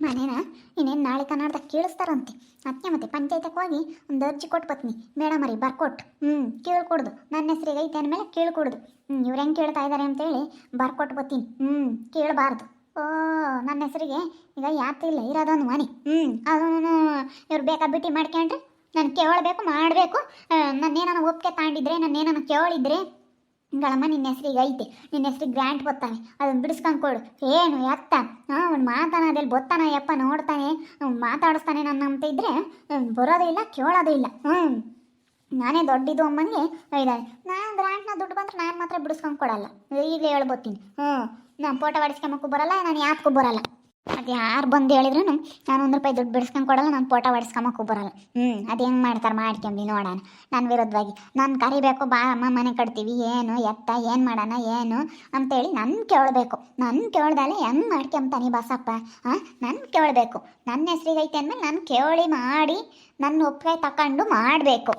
ಮನೇನ ಇನ್ನೇನು ನಾಳೆ ಕನ್ನಡದಾಗ ಕೇಳಿಸ್ತಾರಂತೆ. ಅದಕ್ಕೆ ಮತ್ತೆ ಪಂಚಾಯತಕ್ಕೆ ಹೋಗಿ ಒಂದು ಅರ್ಜಿ ಕೊಟ್ಟು ಬತ್ನಿ ಮೇಡಮ್ ರೀ ಬರ್ಕೊಟ್ಟು. ಹ್ಞೂ ಕೇಳ್ಕೊಡ್ದು. ನನ್ನ ಹೆಸರಿಗೆ ಐತೆ ಅಂದಮೇಲೆ ಕೇಳ್ಕೊಡ್ದು. ಹ್ಞೂ ಇವ್ರು ಹೆಂಗೆ ಕೇಳ್ತಾ ಇದ್ದಾರೆ ಅಂತೇಳಿ ಬರ್ಕೊಟ್ಟು ಬತ್ತೀನಿ ಹ್ಞೂ ಕೇಳಬಾರ್ದು. ಓ ನನ್ನ ಹೆಸರಿಗೆ ಈಗ ಯಾತ ಇಲ್ಲ ಇರೋದೊಂದು ಮನೆ ಹ್ಞೂ ಅದನ್ನು ಇವ್ರು ಬೇಕಾ ಬಿಟ್ಟು ಮಾಡ್ಕೊಂಡ್ರೆ? ನಾನು ಕೇಳಬೇಕು ಮಾಡಬೇಕು. ನನ್ನೇನೋ ಒಪ್ಪಿಗೆ ತಾಂಡಿದ್ರೆ ನನ್ನೇನೋ ಕೇಳಿದ್ರೆ ಗಳಮ್ಮ ನಿನ್ನ ಹೆಸ್ರಿಗೆ ಐತೆ. ನಿನ್ನ ಹೆಸ್ರಿಗೆ ಗ್ರ್ಯಾಂಟ್ ಬತ್ತಾನೆ ಅದನ್ನ ಬಿಡಿಸ್ಕೊಂಡು ಕೊಡು. ಏನು ಎತ್ತ? ಹಾಂ ಅವ್ನು ಮಾತಾನ ಅದೇಲಿ ಬೊತ್ತಾನ, ಯಪ್ಪ ನೋಡ್ತಾನೆ. ಮಾತಾಡಿಸ್ತಾನೆ ನನ್ನ ಅಂತ ಅವ್ನ್ ಬರೋದೇ ಇಲ್ಲ, ಕೇಳೋದೇ ಇಲ್ಲ. ಹ್ಞೂ ನಾನೇ ದೊಡ್ಡಿದ್ದು ಅಮ್ಮನಿಗೆ ಇದ್ದಾನೆ ನಾನು ಗ್ರ್ಯಾಂಟ್ನ ದುಡ್ಡು ಬಂದ್ರೆ ನಾನು ಮಾತ್ರ ಬಿಡಿಸ್ಕೊಂಡು ಕೊಡಲ್ಲ. ಈಗಲೇ ಹೇಳ್ಬೋತೀನಿ ಹ್ಞೂ ನಾನು ಫೋಟೋ ಹೊಡಿಸ್ಕೊಂಬಕ್ಕೂ ಬರಲ್ಲ, ನಾನು ಯಾತಕ್ಕೂ ಬರಲ್ಲ. ಅದು ಯಾರು ಬಂದು ಹೇಳಿದ್ರು ನಾನು ಒಂದು ರೂಪಾಯಿ ದುಡ್ಡು ಬಿಡಿಸ್ಕೊಂಡು ಕೊಡಲ್ಲ, ನಾನು ಫೋಟೋ ಹೊಡಿಸ್ಕೊಂಬಕ್ಕೂ ಬರಲ್ಲ. ಹ್ಞೂ ಅದು ಹೆಂಗೆ ಮಾಡ್ತಾರೆ ಮಾಡ್ಕೊಂಬಿ ನೋಡೋಣ. ನನ್ನ ವಿರೋಧವಾಗಿ ನಾನು ಕರಿಬೇಕು, ಬಾ ಅಮ್ಮ ಮನೆ ಕಟ್ತೀವಿ, ಏನು ಎತ್ತ, ಏನು ಮಾಡೋಣ, ಏನು ಅಂತೇಳಿ ನನ್ನ ಕೇಳಬೇಕು. ನನ್ನ ಕೇಳ್ದಲೆ ಹೆಂಗೆ ಮಾಡ್ಕೊಂತಾನೆ ಬಸಪ್ಪ ಹಾಂ ನನ್ನ ಕೇಳಬೇಕು. ನನ್ನ ಹೆಸ್ರಿಗೆ ಐತೆ ಅಂದಮೇಲೆ ನಾನು ಕೇಳಿ ಮಾಡಿ ನನ್ನ ಒಪ್ಪಿಗೆ ತಕೊಂಡು ಮಾಡಬೇಕು.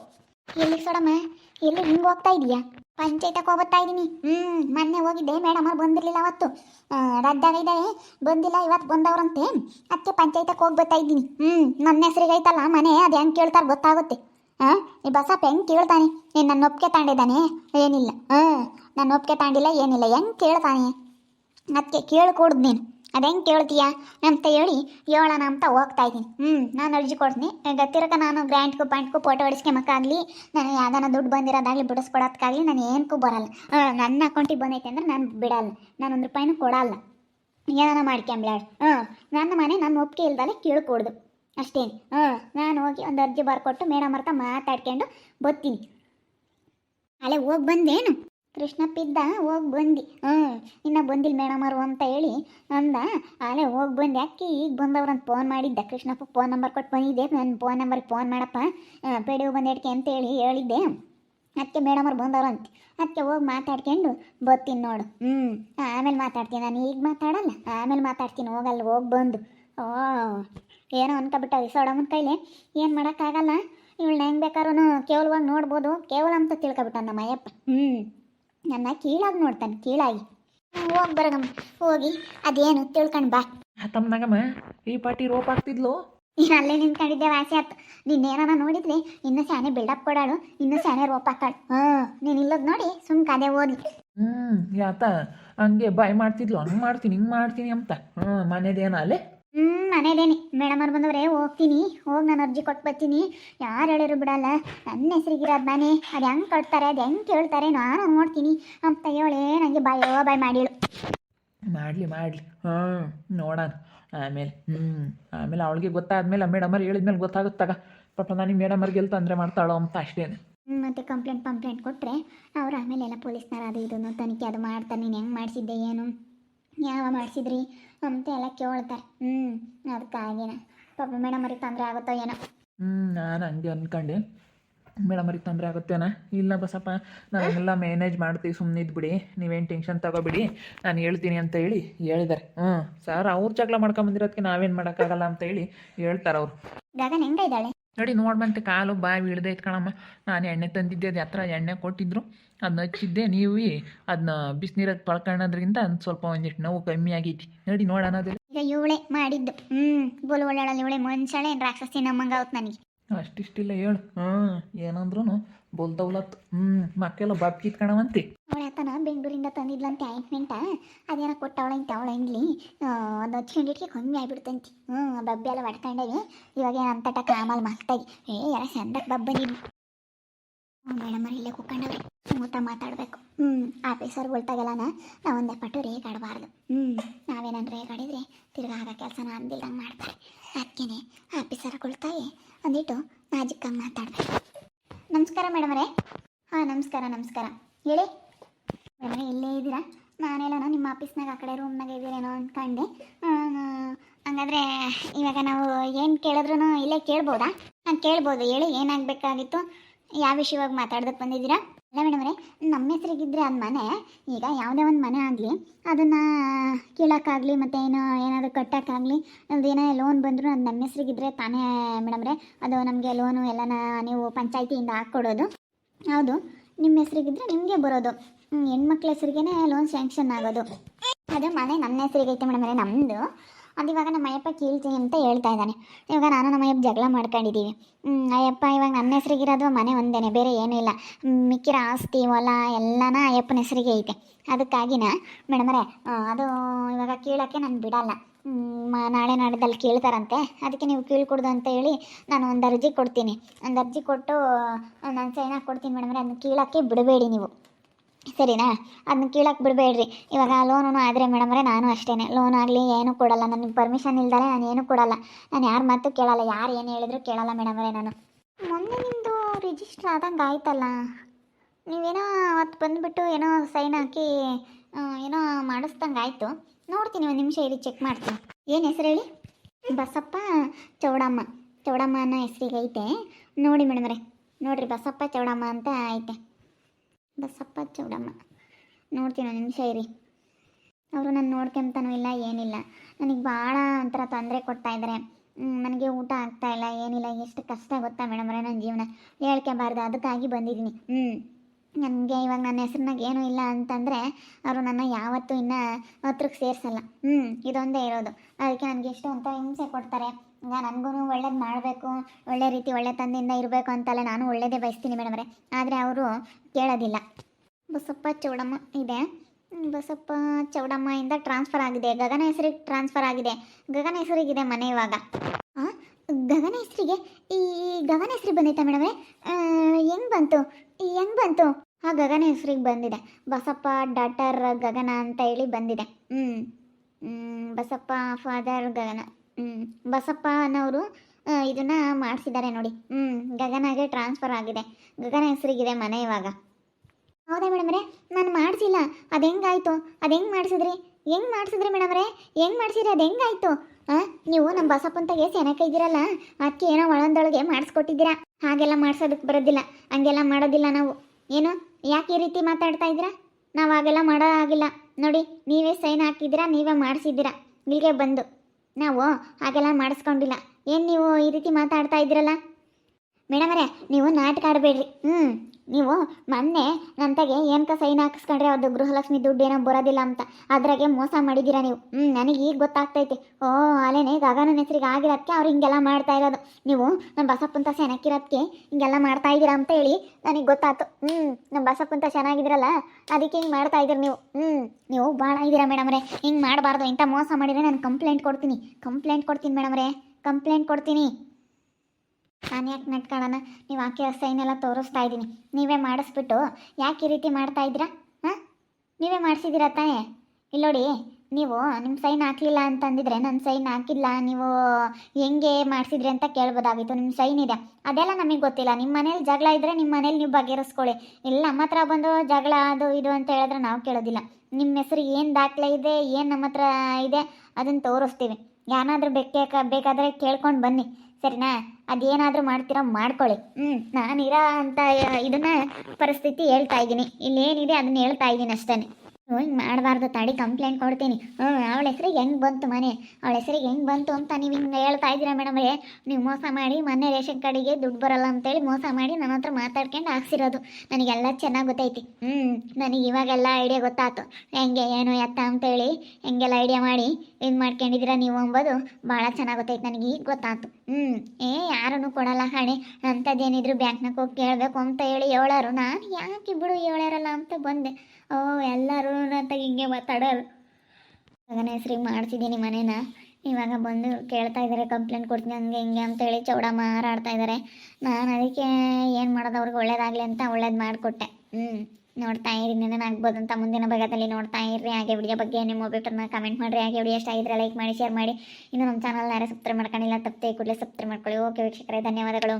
ಎಲ್ಲಿ ಸೊಡಮ್ಮ ಎಲ್ಲಿ ಹಿಂಗೆ ಹೋಗ್ತಾ ಇದೀಯಾ? ಪಂಚಾಯತಕ್ಕೆ ಹೋಗ್ತಾ ಇದ್ದೀನಿ ಹ್ಞೂ ಮೊನ್ನೆ ಹೋಗಿದ್ದೆ, ಮೇಡಮ್ ಅವ್ರು ಬಂದಿರಲಿಲ್ಲ ಅವತ್ತು. ರದ್ದಾಗಿದ್ದಾರೆ ಬಂದಿಲ್ಲ, ಇವತ್ತು ಬಂದವ್ರಂತೆ. ಅದಕ್ಕೆ ಪಂಚಾಯತಕ್ಕೆ ಹೋಗಿ ಬರ್ತಾ ಇದ್ದೀನಿ. ಹ್ಞೂ ನನ್ನ ಹೆಸ್ರಿಗೆ ಐತಲ್ಲ, ಮನೆ, ಅದು ಹೆಂಗೆ ಕೇಳ್ತಾರೆ ಗೊತ್ತಾಗುತ್ತೆ. ಹಾಂ ಈ ಬಸಪ್ಪ ಹೆಂಗೆ ಕೇಳ್ತಾನೆ? ನೀನು ನನ್ನ ಒಪ್ಪಿಗೆ ತಾಂಡಿದ್ದಾನೆ ಏನಿಲ್ಲ. ಹಾಂ ನನ್ನ ಒಪ್ಪಿಗೆ ತಾಂಡಿಲ್ಲ, ಏನಿಲ್ಲ, ಹೆಂಗೆ ಕೇಳ್ತಾನೆ? ಅದಕ್ಕೆ ಕೇಳ್ಕೊಡ್ದು ನೀನು. ಅದು ಹೆಂಗೆ ಕೇಳ್ತೀಯಾ? ಅಂತ ಹೇಳಿ ಹೇಳೋಣ ಅಂತ ಹೋಗ್ತಾ ಇದ್ದೀನಿ. ಹ್ಞೂ ನಾನು ಅರ್ಜಿ ಕೊಡ್ತೀನಿ. ತಿರ್ಗ ನಾನು ಗ್ರ್ಯಾಂಟ್ಗೂ ಪಾಯಿಂಟ್ಗೂ ಫೋಟೋ ಹೊಡಿಸ್ಕೊಂಬಕ್ಕಾಗಲಿ ನಾನು ಯಾವ್ದಾನ ದುಡ್ಡು ಬಂದಿರೋದಾಗಲಿ ಬಿಡಿಸ್ಕೊಡೋದಕ್ಕಾಗಲಿ ನಾನು ಏನಕ್ಕೂ ಬರಲ್ಲ. ನನ್ನ ಅಕೌಂಟಿಗೆ ಬಂದೈತೆ ಅಂದ್ರೆ ನಾನು ಬಿಡಲ್ಲ. ನಾನು ಒಂದು ರೂಪಾಯಿನೂ ಕೊಡಲ್ಲ. ಏನಾನ ಮಾಡ್ಕೊಂಬ್ಲಾಡ್ ಹ್ಞೂ ನನ್ನ ಮನೆ ನನ್ನ ಒಪ್ಪಿಗೆ ಇಲ್ದಲೆ ಕೇಳ್ಕೊಡ್ದು. ಅಷ್ಟೇನು ಹ್ಞೂ ನಾನು ಹೋಗಿ ಒಂದು ಅರ್ಜಿ ಬರ್ಕೊಟ್ಟು ಮೇಡಮ್ ಅರ್ಥ ಮಾತಾಡ್ಕೊಂಡು ಬರ್ತೀನಿ. ಅಲ್ಲೇ ಹೋಗಿ ಬಂದೇನು? ಕೃಷ್ಣಪ್ಪಿದ್ದ ಹೋಗಿ ಬಂದಿ. ಹ್ಞೂ ಇನ್ನು ಬಂದಿಲ್ಲ ಮೇಡಮರು ಅಂತ ಹೇಳಿ ಅಂದ ಅಲ್ಲೇ ಹೋಗಿ ಬಂದು. ಅಕ್ಕಿ ಈಗ ಬಂದವ್ರಂತ ಫೋನ್ ಮಾಡಿದ್ದ. ಕೃಷ್ಣಪ್ಪ ಫೋನ್ ನಂಬರ್ ಕೊಟ್ಟು ಬಂದಿದ್ದೆ. ನನ್ನ ಫೋನ್ ನಂಬರ್ಗೆ ಫೋನ್ ಮಾಡಪ್ಪ. ಪಿ ಡಿ ಬಂದೇಡ್ಕೆ ಅಂತ ಹೇಳಿ ಹೇಳಿದ್ದೆ. ಅದಕ್ಕೆ ಮೇಡಮರು ಬಂದವ್ರಂತ ಅದಕ್ಕೆ ಹೋಗಿ ಮಾತಾಡ್ಕೊಂಡು ಬರ್ತೀನಿ ನೋಡು. ಹ್ಞೂ ಆಮೇಲೆ ಮಾತಾಡ್ತೀನಿ ನಾನು. ಈಗ ಮಾತಾಡಲ್ಲ, ಆಮೇಲೆ ಮಾತಾಡ್ತೀನಿ. ಹೋಗಲ್ಲ ಹೋಗಿ ಬಂದು. ಓ, ಏನೋ ಅನ್ಕೊಬಿಟ್ಟ ಸೊಡಮ್ಮನ ಕೈಲಿ ಏನು ಮಾಡೋಕ್ಕಾಗಲ್ಲ. ಇವಳನ್ನ ಹೆಂಗೆ ಬೇಕಾದ್ರೂ ಕೇವಲವಾಗಿ ನೋಡ್ಬೋದು. ಕೇವಲ ಅಂತ ತಿಳ್ಕೊಬಿಟ್ಟ ನಮ್ಮ ಅಯ್ಯಪ್ಪ. ಹ್ಞೂ ನನ್ನ ಕೀಳಾಗಿ ನೋಡ್ತಾನೆ ಕೀಳಾಗಿ. ಹೋಗಿ ಬರಗಮ್ಮ ಹೋಗಿ ಅದೇನು ತಿಳ್ಕೊಂಡು ಬಾ. ತಮ್ಮನಾಗಮ್ಮ ಈ ಪಾಟಿ ರೋಪ್ ಆಗ್ತಿದ್ಲು ನೀನು ಅಲ್ಲೇ ನಿಂತ್ಕೊಂಡಿದ್ದೆ ವಾಸಿ ಆಯ್ತು ನಿನ್ನೇನ ನೋಡಿದ್ವಿ? ಇನ್ನೂ ಸ್ಯಾನೆ ಬಿಲ್ಡಪ್ ಕೊಡಾಳು ಇನ್ನೂ ಸ್ಯಾನೆ ರೋಪ್ ಹಾಕಾಳು ಹಾ ನೀನು ಇಲ್ಲದ್ ನೋಡಿ ಸುಮ್ ಕದೆ ಓದ್ಲಿ ಹ್ಞೂ ಯಾತ ಹಂಗೆ ಬಾಯ್ ಮಾಡ್ತಿದ್ಲು ಹಂಗೆ ಮಾಡ್ತೀನಿ ಹಿಂಗೆ ಮಾಡ್ತೀನಿ ಅಂತ. ಹ್ಞೂ ಮನೆದೇನ ಅಲ್ಲೇ? ಹ್ಞೂ ಮನೇದೇನಿ ಮೇಡಮ್ ಅವ್ರು ಬಂದವ್ರೆ ಹೋಗ್ತೀನಿ. ಹೋಗಿ ನಾನು ಅರ್ಜಿ ಕೊಟ್ಟು ಬರ್ತೀನಿ. ಯಾರು ಹೇಳಿದ್ರು ಬಿಡಲ್ಲ. ನನ್ನ ಹೆಸರಿಗಿರೋದು ಮನೆ ಅದು ಹೆಂಗೆ ಕಟ್ತಾರೆ ಅದು ಹೆಂಗೆ ಕೇಳ್ತಾರೆ ನಾನು ನೋಡ್ತೀನಿ. ಅಂತ ಹೇಳಿ ನನಗೆ ಬಾಯೋ ಬಾಯ್ ಮಾಡಿಳು. ಮಾಡಲಿ ಮಾಡಲಿ. ಹಾಂ ನೋಡೋಣ. ಆಮೇಲೆ ಹ್ಞೂ ಆಮೇಲೆ ಅವಳಿಗೆ ಗೊತ್ತಾದ್ಮೇಲೆ ಮೇಡಮರ್ ಹೇಳಿದ್ಮೇಲೆ ಗೊತ್ತಾಗುತ್ತಾಗ ಪಾಪ ನನಗೆ ಮೇಡಮರ್ಗೆ ಎಲ್ಲಿ ತೊಂದರೆ ಮಾಡ್ತಾಳೋ ಅಂತ ಅಷ್ಟೇ ಮತ್ತೆ ಕಂಪ್ಲೇಂಟ್ ಕಂಪ್ಲೇಂಟ್ ಕೊಟ್ಟರೆ ಅವ್ರು ಆಮೇಲೆ ಎಲ್ಲ ಪೊಲೀಸ್ನವ್ರು ಅದು ಇದನ್ನು ತನಿಖೆ ಅದು ಮಾಡ್ತಾರೆ. ನೀನು ಹೆಂಗೆ ಮಾಡಿಸಿದ್ದೆ ಏನು? ಯಾವ ಮಾಡಿಸಿದ್ರಿ ಅಂತ ಎಲ್ಲ ಕೇಳ್ತಾರೆ. ಹ್ಞೂ ಅದಕ್ಕಾಗಿನ. ಪಾಪ ಮೇಡಮ್ ಅವ್ರಿಗೆ ತೊಂದರೆ ಆಗುತ್ತೋ ಏನೋ. ಹ್ಞೂ ನಾನು ಹಂಗೆ ಅನ್ಕೊಂಡೆ. ಮೇಡಮ್ ಅವ್ರಿಗೆ ತೊಂದರೆ ಆಗುತ್ತೇನ? ಇಲ್ಲ ಬಸಪ್ಪ ನಾವೆಲ್ಲ ಮ್ಯಾನೇಜ್ ಮಾಡ್ತೀವಿ ಸುಮ್ಮನೆ ಇದ್ಬಿಡಿ ನೀವೇನು ಟೆನ್ಷನ್ ತಗೋಬಿಡಿ. ನಾನು ಹೇಳ್ತೀನಿ ಅಂತ ಹೇಳಿ ಹೇಳಿದ್ದಾರೆ ಹ್ಞೂ ಸರ್ ಅವ್ರ ಜಗಳ ಮಾಡ್ಕೊಂಬಂದಿರೋದಕ್ಕೆ ನಾವೇನು ಮಾಡೋಕ್ಕಾಗಲ್ಲ ಅಂತ ಹೇಳಿ ಹೇಳ್ತಾರೆ ಅವರು. ಗಗನ್ ಹೆಂಗ ಇದ್ದಾಳೆ? ನೋಡಿ ನೋಡ್ಬಂತೆ ಕಾಲು ಬಾಯಿ ಇತ್ತು ಕಣಮ್ಮ. ನಾನು ಎಣ್ಣೆ ತಂದಿದ್ದೆ ಅದು ಹತ್ರ ಎಣ್ಣೆ ಕೊಟ್ಟಿದ್ರು. ಅದನ್ನ ಹಚ್ಚಿದ್ದೆ ನೀವು ಅದನ್ನ ಬಿಸಿನೀರಾಗ ತೊಳ್ಕೊಳ್ಳೋದ್ರಿಂದ ಒಂದು ಸ್ವಲ್ಪ ಒಂದಿಷ್ಟು ನೋವು ಕಮ್ಮಿ ಆಗೈತಿ. ನೋಡಿ ನೋಡೋಣ ಈಗ ಇವಳೆ ಮಾಡಿದ್ದು. ಹ್ಮ್ ಬೋಲ್ ಒಳ್ಳೆ ಇವಳೆ ಮನುಷ್ಯಳೆ ರಾಕ್ಷಸಿ ನಮ್ಮಂಗೆ ನನಗೆ. ಅಷ್ಟಿಷ್ಟಿಲ್ಲ ಹೇಳು. ಹ್ಮ್ ಏನಂದ್ರೂ ಬೋಲ್ತವ್ಲತ್ ಹ್ಮ್ ಹ್ಞೂ ಮಕ್ಕೆಲ್ಲ ಬಾಬ್ ಕಿತ್ಕೊಳವಂತೆ ಆತನ ಬೆಂಗಳೂರಿಂದ ತಂದಿದ್ಲಂತೆ ಆಯಿಂಟ್ಮೆಂಟ ಅದೇನೋ ಅವಳ ಒಂದು ಅದು ಹಚ್ಕೊಂಡಿಟ್ಗೆ ಕಮ್ಮಿ ಆಗ್ಬಿಡ್ತಂತೆ. ಹ್ಞೂ ಬಬ್ಬೆ ಎಲ್ಲ ಹೊಡ್ಕೊಂಡೇವಿ ಇವಾಗ ಏನು ಅಂತಟ ಕಾಮಲ್ ಮಾತಾಗಿ ಏ, ಯಾರ ಚಂದಕ್ಕೆ ಬಬ್ಬ ಮೇಡಮ್ ಅವ್ರು ಇಲ್ಲೇ ಕೂತ್ಕೊಂಡವ್ರೆ. ಮೂತ ಮಾತಾಡಬೇಕು. ಹ್ಞೂ ಆಫೀಸರ್ ಉಳ್ತಾಗೆಲ್ಲ ನಾವು ಒಂದೇ ಪಟ್ಟು ರೇಗಾಡಬಾರ್ದು ಹ್ಞೂ ನಾವೇನಾದ್ರು ರೇಗಾಡಿದ್ರೆ ತಿರ್ಗಾ ಆಗ ಕೆಲಸನ ಅಂದಿಲ್ದಂಗೆ ಮಾಡ್ತಾರೆ. ಅದಕ್ಕೇನೆ ಕುಳ್ತಾಯಿ ಒಂದಿಟ್ಟು ನಾಜಿಕ್ಕಂಗೆ ಮಾತಾಡಬೇಕು ನಮಸ್ಕಾರ ಮೇಡಮರೇ ಹಾಂ, ನಮಸ್ಕಾರ ನಮಸ್ಕಾರ. ಹೇಳಿ. ಮೇಡಮರೇ ಇಲ್ಲೇ ಇದ್ದೀರಾ? ನಾನೆಲ್ಲ ನಿಮ್ಮ ಆಫೀಸ್ನಾಗ ಆ ಕಡೆ ರೂಮ್ನಾಗ ಇದ್ದೀರೇನೋ ಅಂದ್ಕೊಂಡೆ ಹಂಗಾದ್ರೆ ಇವಾಗ ನಾವು ಏನು ಕೇಳಿದ್ರು ಇಲ್ಲೇ ಕೇಳ್ಬೋದಾ? ಹಾಂ, ಕೇಳ್ಬೋದು, ಹೇಳಿ, ಏನಾಗಬೇಕಾಗಿತ್ತು? ಯಾವ ವಿಷಯವಾಗಿ ಮಾತಾಡೋದಕ್ಕೆ ಬಂದಿದ್ದೀರಾ? ಅಲ್ಲ ಮೇಡಮರೇ ನಮ್ಮ ಹೆಸರಿಗಿದ್ರೆ ಅದು ಮನೆ, ಈಗ ಯಾವುದೇ ಒಂದು ಮನೆ ಆಗಲಿ, ಅದನ್ನು ಕೀಳೋಕ್ಕಾಗಲಿ, ಮತ್ತು ಏನೋ, ಏನಾದರೂ ಕಟ್ಟೋಕ್ಕಾಗಲಿ ಅದೇನೇ ಲೋನ್ ಬಂದರೂ ಅದು ನಮ್ಮ ಹೆಸರಿಗಿದ್ರೆ ತಾನೇ ಮೇಡಮ್ರೆ ಅದು ನಮಗೆ ಲೋನು ಎಲ್ಲನ ನೀವು ಪಂಚಾಯತಿಯಿಂದ ಹಾಕ್ಕೊಡೋದು. ಹೌದು, ನಿಮ್ಮ ಹೆಸರಿಗಿದ್ರೆ ನಿಮಗೆ ಬರೋದು. ಹೆಣ್ಮಕ್ಳ ಹೆಸರಿಗೇ ಲೋನ್ ಸ್ಯಾಂಕ್ಷನ್ ಆಗೋದು. ಅದು ಮನೆ ನನ್ನ ಹೆಸರಿಗೆ ಐತೆ ಮೇಡಮ್ ನಮ್ಮದು ಅದು ಇವಾಗ ನಮ್ಮ ಅಯ್ಯಪ್ಪ ಕೀಳ್ತೀನಿ ಅಂತ ಹೇಳ್ತಾ ಇದ್ದಾನೆ. ಇವಾಗ ನಾನು ನಮ್ಮ ಅಯ್ಯಪ್ಪ ಜಗಳ ಮಾಡ್ಕೊಂಡಿದ್ದೀವಿ ಅಯ್ಯಪ್ಪ, ಇವಾಗ ನನ್ನ ಹೆಸರಿಗಿರೋದು ಮನೆ ಒಂದೇನೆ, ಬೇರೆ ಏನೂ ಇಲ್ಲ. ಮಿಕ್ಕಿರ ಆಸ್ತಿ, ಹೊಲ ಎಲ್ಲನ ಅಯ್ಯಪ್ಪನ ಹೆಸರಿಗೆ ಐತೆ. ಅದಕ್ಕಾಗಿನ ಮೇಡಮರೇ ಅದು ಇವಾಗ ಕೀಳೋಕ್ಕೆ ನಾನು ಬಿಡಲ್ಲ. ನಾಳೆ ನಾಡ್ದಲ್ಲಿ ಕೇಳ್ತಾರಂತೆ. ಅದಕ್ಕೆ ನೀವು ಕೀಳ್ಕೊಡ್ದು ಅಂತ ಹೇಳಿ ನಾನು ಒಂದು ಅರ್ಜಿ ಕೊಡ್ತೀನಿ. ಒಂದು ಅರ್ಜಿ ಕೊಟ್ಟು ನಾನು ಸೈನ್ ಹಾಕಿ ಕೊಡ್ತೀನಿ ಮೇಡಮ್ರೆ ಅದನ್ನ ಕೀಳೋಕ್ಕೆ ಬಿಡಬೇಡಿ ನೀವು. ಸರಿನಾ? ಅದನ್ನ ಕೀಳಕ್ಕೆ ಬಿಡಬೇಡ್ರಿ. ಇವಾಗ ಲೋನು ಆದರೆ ಮೇಡಮ್ರೆ ನಾನು ಅಷ್ಟೇ ಲೋನ್ ಆಗಲಿ ಏನೂ ಕೊಡಲ್ಲ. ನನಗೆ ಪರ್ಮಿಷನ್ ಇಲ್ದಲೆ ನಾನು ಏನೂ ಕೊಡಲ್ಲ. ನಾನು ಯಾರ ಮಾತು ಕೇಳಲ್ಲ. ಯಾರು ಏನು ಹೇಳಿದ್ರು ಕೇಳಲ್ಲ ಮೇಡಮ್ರೆ ನಾನು. ಮೊನ್ನೆ ನಿಮ್ಮದು ರಿಜಿಸ್ಟ್ರ್ ಆದಂಗೆ ಆಯ್ತಲ್ಲ. ನೀವೇನೋ ಅವತ್ತು ಬಂದುಬಿಟ್ಟು ಏನೋ ಸೈನ್ ಹಾಕಿ ಏನೋ ಮಾಡಿಸ್ದಂಗೆ ಆಯಿತು. ನೋಡ್ತೀನಿ ಒಂದು ನಿಮಿಷ ಇಲ್ಲಿ ಚೆಕ್ ಮಾಡ್ತೀನಿ. ಏನು ಹೆಸರು ಹೇಳಿ? ಬಸಪ್ಪ ಚೌಡಮ್ಮ. ಚೌಡಮ್ಮ ಅನ್ನೋ ಹೆಸ್ರಿಗೆ ಐತೆ ನೋಡಿ ಮೇಡಮ್ರೆ ನೋಡಿರಿ ಬಸಪ್ಪ ಚೌಡಮ್ಮ ಅಂತ ಐತೆ. ಬಸಪ್ಪ ಚೌಡಮ್ಮ. ನೋಡ್ತೀನಿ ಒಂದು ನಿಮಿಷ ಇರಿ ಅವರು ನಾನು ನೋಡ್ಕೊಂತಾನೂ ಇಲ್ಲ, ಏನಿಲ್ಲ. ನನಗೆ ಭಾಳ ಒಂಥರ ತೊಂದರೆ ಕೊಡ್ತಾ ಇದ್ದಾರೆ ನನಗೆ ಊಟ ಆಗ್ತಾ ಇಲ್ಲ, ಏನಿಲ್ಲ, ಎಷ್ಟು ಕಷ್ಟ ಗೊತ್ತಾ ಮೇಡಮ್ರೆ ನನ್ನ ಜೀವನ. ಹೇಳ್ಕೊಬಾರ್ದು, ಅದಕ್ಕಾಗಿ ಬಂದಿದ್ದೀನಿ. ಹ್ಞೂ ನನಗೆ ಇವಾಗ ನನ್ನ ಹೆಸ್ರಿನಾಗ ಏನೂ ಇಲ್ಲ ಅಂತಂದರೆ ಅವರು ನನ್ನ ಯಾವತ್ತೂ ಇನ್ನೂ ಹತ್ರಕ್ಕೆ ಸೇರಿಸಲ್ಲ. ಹ್ಞೂ ಇದೊಂದೇ ಇರೋದು. ಅದಕ್ಕೆ ನನಗೆ ಎಷ್ಟು ಅಂತ ಹಿಂಸೆ ಕೊಡ್ತಾರೆ. ಈಗ ನನಗೂ ಒಳ್ಳೇದು ಮಾಡಬೇಕು, ಒಳ್ಳೆ ರೀತಿ ಒಳ್ಳೆ ತಂದೆಯಿಂದ ಇರಬೇಕು ಅಂತಲ್ಲ ನಾನು ಒಳ್ಳೇದೇ ಬಯಸ್ತೀನಿ ಮೇಡಮ್ರೆ ಆದರೆ ಅವರು ಕೇಳೋದಿಲ್ಲ. ಬಸಪ್ಪ ಚೌಡಮ್ಮ ಇದೆ. ಬಸಪ್ಪ ಚೌಡಮ್ಮ ಇಂದ ಟ್ರಾನ್ಸ್ಫರ್ ಆಗಿದೆ. ಗಗನ ಹೆಸರಿಗೆ ಟ್ರಾನ್ಸ್ಫರ್ ಆಗಿದೆ. ಗಗನ ಹೆಸರಿಗಿದೆ ಮನೆ ಇವಾಗ. ಗಗನ ಹೆಸರಿಗೆ? ಈ ಗಗನ ಹೆಸರಿಗೆ ಬಂದಿತ್ತಾ ಮೇಡಮ್ರೆ ಹೆಂಗ್ ಬಂತು? ಹೆಂಗ್ ಬಂತು? ಆ ಗಗನ ಹೆಸರಿಗೆ ಬಂದಿದೆ. ಬಸಪ್ಪ ಡಾಟರ್ ಗಗನ ಅಂತ ಹೇಳಿ ಬಂದಿದೆ. ಹ್ಞೂ ಬಸಪ್ಪ ಫಾದರ್ ಗಗನ. ಹ್ಞೂ ಬಸಪ್ಪ ಅನ್ನೋರು ಇದನ್ನ ಮಾಡಿಸಿದ್ದಾರೆ ನೋಡಿ. ಹ್ಞೂ ಗಗನಾಗೆ ಟ್ರಾನ್ಸ್ಫರ್ ಆಗಿದೆ. ಗಗನ ಹೆಸರಿಗಿದೆ ಮನೆ ಇವಾಗ. ಹೌದಾ ಮೇಡಮ್ರೆ ನಾನು ಮಾಡಿಸಿಲ್ಲ. ಅದು ಹೆಂಗಾಯ್ತು? ಅದು ಹೆಂಗೆ ಮಾಡಿಸಿದ್ರಿ? ಹೆಂಗೆ ಮಾಡಿಸಿದ್ರಿ ಮೇಡಮ್ರೆ ಹೆಂಗೆ ಮಾಡಿಸಿದ್ರಿ? ಅದು ಹೆಂಗಾಯ್ತು? ಹಾಂ ನೀವು ನಮ್ಮ ಬಸಪ್ಪಂತಾಗೆ ಸೆನಕ ಇದ್ದೀರಲ್ಲ? ಅದಕ್ಕೆ ಏನೋ ಒಳಂದೊಳಗೆ ಮಾಡಿಸ್ಕೊಟ್ಟಿದ್ದೀರಾ? ಹಾಗೆಲ್ಲ ಮಾಡ್ಸೋದಕ್ಕೆ ಬರೋದಿಲ್ಲ. ಹಂಗೆಲ್ಲ ಮಾಡೋದಿಲ್ಲ ನಾವು. ಏನು? ಯಾಕೆ ಈ ರೀತಿ ಮಾತಾಡ್ತಾ ಇದ್ದೀರಾ? ನಾವು ಹಾಗೆಲ್ಲ ಮಾಡೋ ಆಗಿಲ್ಲ ನೋಡಿ, ನೀವೇ ಸೈನ್ ಹಾಕಿದ್ದೀರಾ? ನೀವೇ ಮಾಡಿಸಿದ್ದೀರಾ? ಇಲ್ಲಿಗೆ ಬಂದು. ನಾವು ಹಾಗೆಲ್ಲ ಮಾಡಿಸ್ಕೊಂಡಿಲ್ಲ. ಏನು ನೀವು ಈ ರೀತಿ ಮಾತಾಡ್ತಾ ಇದ್ದೀರಲ್ಲ? ಮೇಡಮರೇ, ನೀವು ನಾಟಕ ಆಡಬೇಡ್ರಿ. ಹ್ಞೂ ನೀವು ಮೊನ್ನೆ ನಂತಗೆ ಏನಕ ಸೈನ್ ಹಾಕಿಸ್ಕೊಂಡ್ರೆ ಅದು ಗೃಹಲಕ್ಷ್ಮಿ ದುಡ್ಡು ಏನೋ ಬರೋದಿಲ್ಲ ಅಂತ. ಅದ್ರಾಗೆ ಮೋಸ ಮಾಡಿದ್ದೀರಾ ನೀವು? ಹ್ಞೂ ನನಗೆ ಈಗ ಗೊತ್ತಾಗ್ತೈತೆ. ಓ ಅಲೆನೇ ಗಗನ ಹೆಸರಿಗೆ ಆಗಿರೋದಕ್ಕೆ ಅವ್ರು ಹಿಂಗೆಲ್ಲ ಮಾಡ್ತಾ ಇರೋದು. ನೀವು ನಮ್ಮ ಬಸಪ್ಪಂತ ಸೆನಕ್ಕಿರೋದಕ್ಕೆ ಹಿಂಗೆಲ್ಲ ಮಾಡ್ತಾ ಇದ್ದೀರಾ ಅಂತ ಹೇಳಿ ನನಗೆ ಗೊತ್ತಾಯ್ತು ಹ್ಞೂ ನಮ್ಮ ಬಸಪ್ಪಂತ ಚೆನ್ನಾಗಿದ್ದೀರಲ್ಲ, ಅದಕ್ಕೆ ಹಿಂಗೆ ಮಾಡ್ತಾ ಇದ್ದೀರಿ ನೀವು. ಹ್ಞೂ ನೀವು ಭಾಳ ಇದ್ದೀರಾ ಮೇಡಮ್ರೆ. ಹಿಂಗೆ ಮಾಡಬಾರ್ದು. ಇಂಥ ಮೋಸ ಮಾಡಿದರೆ ನಾನು ಕಂಪ್ಲೇಂಟ್ ಕೊಡ್ತೀನಿ. ಕಂಪ್ಲೇಂಟ್ ಕೊಡ್ತೀನಿ ಮೇಡಮ್ರೆ. ಕಂಪ್ಲೇಂಟ್ ಕೊಡ್ತೀನಿ. ನಾನು ಯಾಕೆ ನಟ್ಕೊಳ್ಳೋಣ ನೀವು ಹಾಕಿರೋ ಸೈನ್ ಎಲ್ಲ ತೋರಿಸ್ತಾ ಇದ್ದೀನಿ. ನೀವೇ ಮಾಡಿಸ್ಬಿಟ್ಟು ಯಾಕೆ ಈ ರೀತಿ ಮಾಡ್ತಾ ಇದ್ದೀರಾ? ಹಾಂ? ನೀವೇ ಮಾಡಿಸಿದ್ದೀರಾ ತಾನೇ? ಇಲ್ಲಿ ನೋಡಿ, ನೀವು ನಿಮ್ಮ ಸೈನ್ ಹಾಕಲಿಲ್ಲ ಅಂತಂದಿದ್ರೆ ನನ್ನ ಸೈನ್ ಹಾಕಿಲ್ಲ, ನೀವು ಹೆಂಗೆ ಮಾಡಿಸಿದ್ರಿ ಅಂತ ಕೇಳ್ಬೋದಾಗಿತ್ತು. ನಿಮ್ಮ ಸೈನ್ ಇದೆ. ಅದೆಲ್ಲ ನಮಗೆ ಗೊತ್ತಿಲ್ಲ. ನಿಮ್ಮ ಮನೇಲಿ ಜಗಳ ಇದ್ದರೆ ನಿಮ್ಮ ಮನೇಲಿ ನೀವು ಬಗೆಹರಿಸ್ಕೊಳ್ಳಿ. ಇಲ್ಲ ನಮ್ಮ ಹತ್ರ ಬಂದು ಜಗಳ, ಅದು, ಇದು ಅಂತ ಹೇಳಿದ್ರೆ ನಾವು ಕೇಳೋದಿಲ್ಲ. ನಿಮ್ಮ ಹೆಸರು ಏನು ದಾಖಲೆ ಇದೆ, ಏನು ನಮ್ಮ ಹತ್ರ ಇದೆ ಅದನ್ನು ತೋರಿಸ್ತೀವಿ. ಯಾರಾದರೂ ಬೇಕೇ ಬೇಕಾದರೆ ಕೇಳ್ಕೊಂಡು ಬನ್ನಿ. ಸರಿನಾ? ಅದೇನಾದರೂ ಮಾಡ್ತೀರಾ ಮಾಡ್ಕೊಳ್ಳಿ. ಹ್ಞೂ ನಾನಿರೋ ಅಂತ ಇದನ್ನ ಪರಿಸ್ಥಿತಿ ಹೇಳ್ತಾ ಇದ್ದೀನಿ. ಇಲ್ಲೇನಿದೆ ಅದನ್ನ ಹೇಳ್ತಾ ಇದ್ದೀನಿ ಅಷ್ಟೇ ಹಿಂಗೆ ಮಾಡಬಾರ್ದು ತಾಡಿ ಕಂಪ್ಲೇಂಟ್ ಕೊಡ್ತೀನಿ. ಹ್ಞೂ ಅವಳ ಹೆಸರಿಗೆ ಹೆಂಗೆ ಬಂತು ಮನೆ? ಅವಳ ಹೆಸ್ರಿಗೆ ಹೆಂಗೆ ಬಂತು ಅಂತ ನೀವು ಹಿಂಗೆ ಹೇಳ್ತಾ ಇದ್ದೀರಾ ಮೇಡಮ್ ನೀವು ಮೋಸ ಮಾಡಿ ಮೊನ್ನೆ ರೇಷನ್ ಕಾರ್ಡಿಗೆ ದುಡ್ಡು ಬರಲ್ಲ ಅಂತೇಳಿ ಮೋಸ ಮಾಡಿ ನನ್ನ ಹತ್ರ ಮಾತಾಡ್ಕೊಂಡು ಹಾಕ್ಸಿರೋದು. ನನಗೆಲ್ಲ ಚೆನ್ನಾಗಿ ಗೊತ್ತೈತಿ. ಹ್ಞೂ ನನಗೆ ಇವಾಗೆಲ್ಲ ಐಡಿಯಾ ಗೊತ್ತಾಯ್ತು ಹೆಂಗೆ, ಏನು, ಎತ್ತ ಅಂತೇಳಿ ಹೆಂಗೆಲ್ಲ ಐಡಿಯಾ ಮಾಡಿ ಇದು ಮಾಡ್ಕೊಂಡಿದ್ದೀರಾ ನೀವು ಅಂಬೋದು. ಭಾಳ ಚೆನ್ನಾಗಿ ಗೊತ್ತೈತೆ ನನಗೆ ಈಗ ಗೊತ್ತಾಯ್ತು ಹ್ಞೂ ಏ ಯಾರೂ ಕೊಡಲ್ಲ ಹಣೆ ಅಂಥದ್ದೇನಿದ್ರು ಬ್ಯಾಂಕ್ನಾಗ ಹೋಗಿ ಕೇಳಬೇಕು ಅಂತ ಹೇಳಿ ಹೇಳೋರು. ನಾನು ಯಾಕೆ ಬಿಡು ಹೇಳಾರಲ್ಲ ಅಂತ ಬಂದೆ. ಓ, ಎಲ್ಲರೂ ಅಂತ ಹಿಂಗೆ ಮಾತಾಡೋರು. ಮಗನ ಹೆಸ್ರಿಗೆ ಮಾಡ್ತಿದ್ದೀನಿ ಮನೇನ. ಇವಾಗ ಬಂದು ಕೇಳ್ತಾ ಇದ್ದಾರೆ ಕಂಪ್ಲೇಂಟ್ ಕೊಡ್ತೀನಿ ಹಂಗೆ ಹಿಂಗೆ ಅಂತೇಳಿ ಚೌಡಮ್ಮ ಮಾರಾಡ್ತಾ ಇದ್ದಾರೆ ನಾನು ಅದಕ್ಕೆ ಏನು ಮಾಡೋದು ಅವ್ರಿಗೆ ಒಳ್ಳೇದಾಗಲಿ ಅಂತ ಒಳ್ಳೇದು ಮಾಡಿಕೊಟ್ಟೆ. ಹ್ಞೂ ನೋಡ್ತಾ ಇರಿ ನೆನನಾಗ್ಬೋದು ಅಂತ ಮುಂದಿನ ಭಾಗದಲ್ಲಿ ನೋಡ್ತಾ ಇರ್ರಿ. ಹಾಗೆ ವಿಡಿಯೋ ಬಗ್ಗೆ ನಿಮ್ಮ ಒಬ್ಬರನ್ನ ಕಮೆಂಟ್ ಮಾಡಿರಿ. ಹಾಗೆ ವಿಡಿಯೋ ಆಗಿದ್ರೆ ಲೈಕ್ ಮಾಡಿ ಶೇರ್ ಮಾಡಿ. ಇನ್ನು ನಮ್ಮ ಚಾನಲ್ ಯಾರೇ ಸಬ್ಸ್ಕ್ರೈಬ್ ಮಾಡ್ಕೊಂಡಿಲ್ಲ, ತಪ್ಪದೆ ಕೂಡಲೇ ಸಬ್ಸ್ಕ್ರೈಬ್ ಮಾಡ್ಕೊಳ್ಳಿ. ಓಕೆ ವೀಕ್ಷಕರೇ, ಧನ್ಯವಾದಗಳು.